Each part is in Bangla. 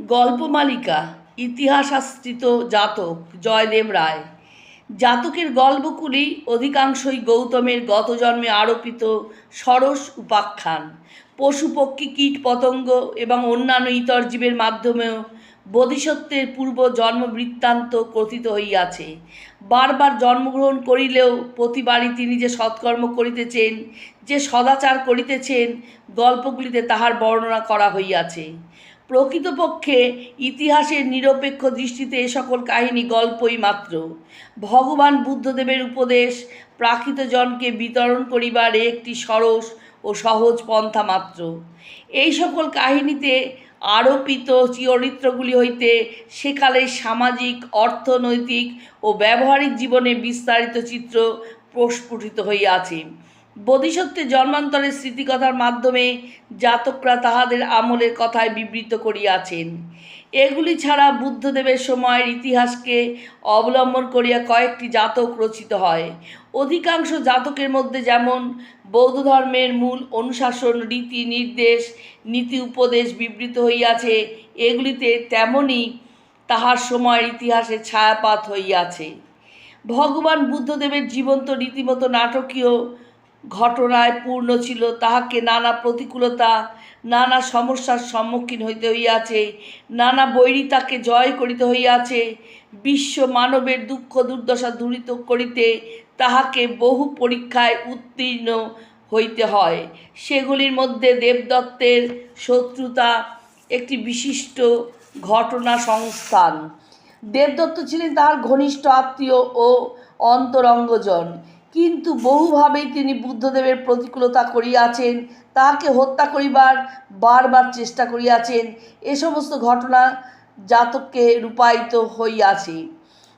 গল্পমালিকা, ইতিহাসাশ্রিত জাতক জয়দেব রায়। জাতকের গল্পগুলি অধিকাংশই গৌতমের গত জন্মে আরোপিত সরস উপাখ্যান। পশু পক্ষী কীট পতঙ্গ এবং অন্যান্য ইতর জীবের মাধ্যমেও বোধিসত্ত্বের পূর্ব জন্ম বৃত্তান্ত কথিত হইয়াছে। বারবার জন্মগ্রহণ করিলেও প্রতিবারই তিনি যে সৎকর্ম করিতেছেন, যে সদাচার করিতেছেন, গল্পগুলিতে তাহার বর্ণনা করা হইয়াছে। প্রকৃতপক্ষে ইতিহাসের নিরপেক্ষ দৃষ্টিতে এ সকল কাহিনী গল্পই মাত্র। ভগবান বুদ্ধদেবের উপদেশ, প্রাকৃতজনকে বিতরণ করিবার একটি সরস ও সহজ পন্থা মাত্র। এই সকল কাহিনীতে আরোপিত চরিত্রগুলি হইতে সেকালের সামাজিক, অর্থনৈতিক ও ব্যবহারিক জীবনে বিস্তারিত চিত্র প্রস্ফুটিত হইয়াছে। বোধিসত্ত্বে জন্মান্তরের স্মৃতিকথার মাধ্যমে জাতকরা তাহাদের আমলের কথায় বিবৃত করিয়াছেন। এগুলি ছাড়া বুদ্ধদেবের সময়ের ইতিহাসকে অবলম্বন করিয়া কয়েকটি জাতক রচিত হয়। অধিকাংশ জাতকের মধ্যে যেমন বৌদ্ধ ধর্মের মূল অনুশাসন, রীতি, নির্দেশ, নীতি, উপদেশ বিবৃত হইয়াছে, এগুলিতে তেমনই তাহার সময়ের ইতিহাসে ছায়াপাত হইয়াছে। ভগবান বুদ্ধদেবের জীবন্ত রীতিমতো নাটকীয় ঘটনায় পূর্ণ ছিল তাহাকে নানা প্রতিকূলতা, নানা সমস্যার সম্মুখীন হইতে হইয়াছে, নানা বৈরিতাকে জয় করিতে হইয়াছে, বিশ্ব মানবের দুঃখ দুর্দশা দূরিত করিতে তাহাকে বহু পরীক্ষায় উত্তীর্ণ হইতে হয়। সেগুলির মধ্যে দেবদত্তের শত্রুতা একটি বিশিষ্ট ঘটনা সংস্থান। দেবদত্ত ছিলেন তাহার ঘনিষ্ঠ আত্মীয় ও অন্তরঙ্গজন। কিন্তু বহুভাবেই তিনি বুদ্ধদেবের প্রতিকূলতা করিয়াছেন, তাহাকে হত্যা করিবার বারবার চেষ্টা করিয়াছেন, এ সমস্ত ঘটনা জাতককে রূপায়িত হইয়াছে।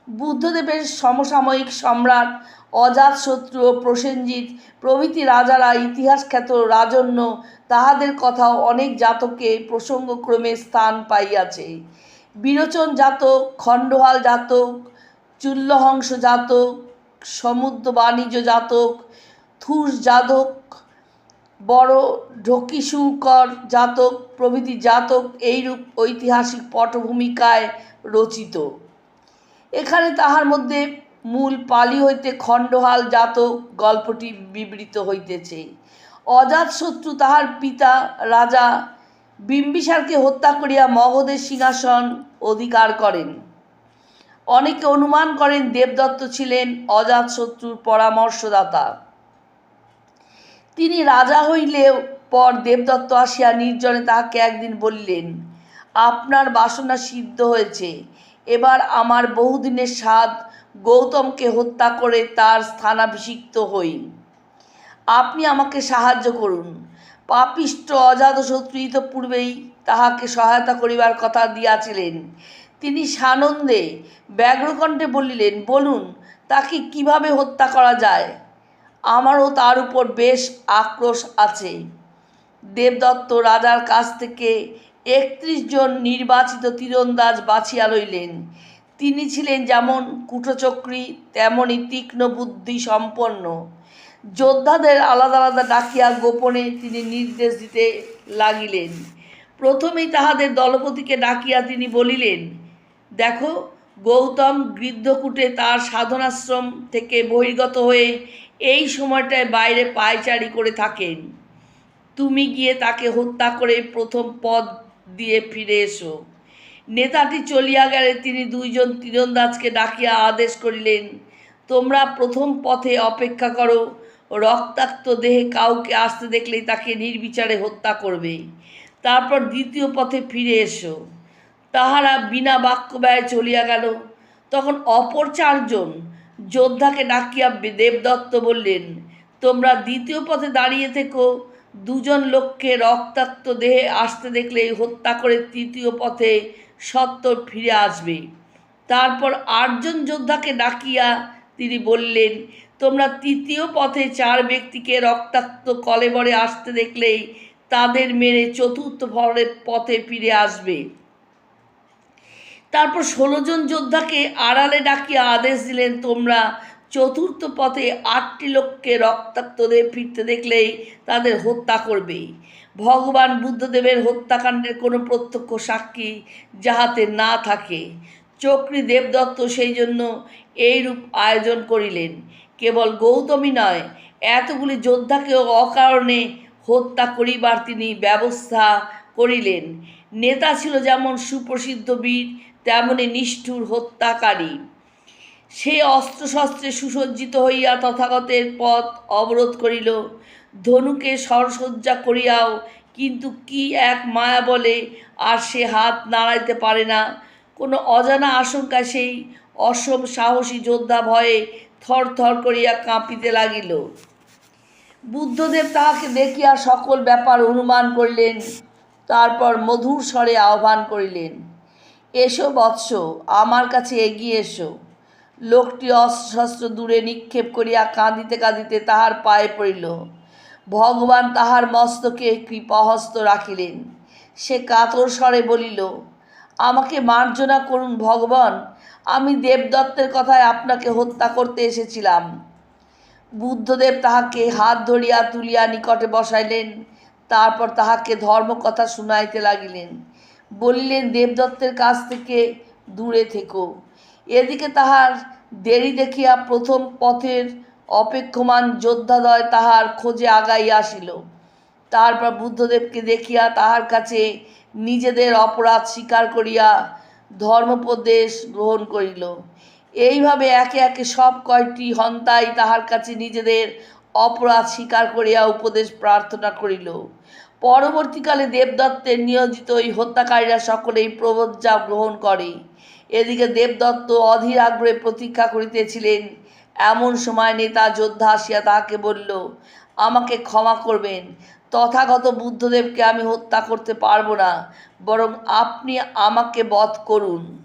বুদ্ধদেবের সমসাময়িক সম্রাট অজাতশত্রু ও প্রসেনজিৎ প্রভৃতি রাজারা ইতিহাস খ্যাত রাজন্য, তাহাদের কথাও অনেক জাতকে প্রসঙ্গক্রমে স্থান পাইয়াছে। বিরোচন জাতক, খণ্ডহাল জাতক, চুল্লহংস জাতক সমুদ্র বাণিজ্য জাতক, থুস জাতক, বড় ঢকিসুকর জাতক, প্রভৃতি জাতক এইরূপ ঐতিহাসিক পটভূমিকায় রচিত। এখানে তাহার মধ্যে মূল পালি হইতে খণ্ডহাল জাতক গল্পটি বিবৃত হইতেছে। অজাতশত্রু তাহার পিতা, রাজা, বিম্বিসারকে হত্যা করিয়া মগধের সিংহাসন অধিকার করেন। অনেকে অনুমান করেন দেবদত্ত ছিলেন অজাতশত্রুর পরামর্শদাতা। তিনি রাজা হইলেও পর দেবদত্ত আসিয়া নির্জনে তাহাকে একদিন বললেন, আপনার বাসনা সিদ্ধ হয়েছে। এবার আমার বহুদিনের স্বাদ গৌতমকে হত্যা করে তার স্থানাভিষিক্ত হই। আপনি আমাকে সাহায্য করুন। পাপিষ্ট অজাতশত্রু ইতপূর্বেই তাহাকে সহায়তা করিবার কথা দিয়াছিলেন। তিনি সানন্দে ব্যগ্রকণ্ঠে বলিলেন, বলুন, তাকে কীভাবে হত্যা করা যায়? আমারও তার উপর বেশ আক্রোশ আছে। দেবদত্ত রাজার কাছ থেকে একত্রিশ জন নির্বাচিত তীরন্দাজ বাছিয়া লইলেন। তিনি ছিলেন যেমন কুটচক্রী তেমনই তীক্ষ্ণ বুদ্ধি সম্পন্ন। যোদ্ধাদের আলাদা আলাদা ডাকিয়া গোপনে তিনি নির্দেশ দিতে লাগিলেন। প্রথমেই তাহাদের দলপতিকে ডাকিয়া তিনি বলিলেন দেখো, গৌতম গৃদ্ধকূটে তার সাধনাশ্রম থেকে বহির্গত হয়ে এই সময়টায় বাইরে পায়চারি করে থাকেন। তুমি গিয়ে তাকে হত্যা করে প্রথম পদ দিয়ে ফিরে এসো। নেতাটি চলিয়া গেলে তিনি দুইজন তীরন্দাজকে ডাকিয়া আদেশ করিলেন, তোমরা প্রথম পথে অপেক্ষা করো, রক্তাক্ত দেহে কাউকে আসতে দেখলেই তাকে নির্বিচারে হত্যা করবে। তারপর দ্বিতীয় পথে ফিরে এসো। তাহারা বিনা বাক্য ব্যয় চলিয়া গেল। তখন অপর চারজন যোদ্ধাকে ডাকিয়া দেবদত্ত বললেন, তোমরা দ্বিতীয় পথে দাঁড়িয়ে থেকো। দুজন লোককে রক্তাক্ত দেহে আসতে দেখলে হত্যা করে তৃতীয় পথে সত্তর ফিরে আসবে। তারপর আটজন যোদ্ধাকে ডাকিয়া তিনি বললেন, তোমরা তৃতীয় পথে চার ব্যক্তিকে রক্তাক্ত কলেবরে আসতে দেখলেই তাদের মেরে চতুর্থ ভরের পথে ফিরে আসবে। তারপর ষোলো জন যোদ্ধাকে আড়ালে ডাকিয়া আদেশ দিলেন, তোমরা চতুর্থ পথে আটটি লোককে রক্তাক্ত দেহ ফিরতে দেখলেই তাদের হত্যা করবে। ভগবান বুদ্ধদেবের হত্যাকাণ্ডের কোনো প্রত্যক্ষ সাক্ষী যাহাতে না থাকে। চক্রী দেবদত্ত সেই জন্য এইরূপ আয়োজন করিলেন। কেবল গৌতমী নয়, এতগুলি যোদ্ধাকেও অকারণে হত্যা করিবার তিনি ব্যবস্থা করিলেন। নেতা ছিল যেমন সুপ্রসিদ্ধ বীর তেমনি নিষ্ঠুর হত্যাকারী। সে অস্ত্রশস্ত্রে সুসজ্জিত হইয়া তথাগতের পথ অবরোধ করিল। ধনুকে সরসজ্জা করিয়াও কিন্তু কি এক মায়া বলে আর সে হাত নাড়াইতে পারে না। কোনো অজানা আশঙ্কা সেই অসম সাহসী যোদ্ধা ভয়ে থর থর করিয়া কাঁপিতে লাগিল। বুদ্ধদেব তাহাকে দেখিয়া সকল ব্যাপার অনুমান করিলেন, তারপর মধুর স্বরে আহ্বান করিলেন। এসো বৎস, আমার কাছে এগিয়ে এসো। লোকটি অস্ত্রশস্ত্র দূরে নিক্ষেপ করিয়া কাঁদিতে কাঁদিতে তাহার পায়ে পড়িল। ভগবান তাহার মস্তকে কৃপাহস্ত রাখিলেন। সে কাতর স্বরে বলিল, আমাকে মার্জনা করুন ভগবান, আমি দেবদত্তের কথায় আপনাকে হত্যা করতে এসেছিলাম বুদ্ধদেব তাহাকে হাত ধরিয়া তুলিয়া নিকটে বসাইলেন, তারপর তাহাকে ধর্মকথা শুনাইতে লাগিলেন। বলিলেন, দেবদত্তের কাছ থেকে দূরে থেকো। এদিকে তাহার দেরি দেখিয়া প্রথম পথের অপেক্ষমান যোদ্ধাদয় তাহার খোঁজে আগাইয়া আসিল। তারপর বুদ্ধদেবকে দেখিয়া তাহার কাছে নিজেদের অপরাধ স্বীকার করিয়া ধর্মোপদেশ গ্রহণ করিল। এইভাবে একে একে সব কয়টি হন্তাই তাহার কাছে নিজেদের অপরাধ স্বীকার করিয়া উপদেশ প্রার্থনা করিল। পরবর্তীকালে দেবদত্তের নিয়োজিত ওই হত্যাকারীরা সকলেই প্রবজ্জা গ্রহণ করে। এদিকে দেবদত্ত অধীর আগ্রহে প্রতীক্ষা করিতেছিলেন। এমন সময় নেতা যোদ্ধা আসিয়া তাহাকে বলল, আমাকে ক্ষমা করবেন। তথাগত বুদ্ধদেবকে আমি হত্যা করতে পারব না, বরং আপনি আমাকে বধ করুন।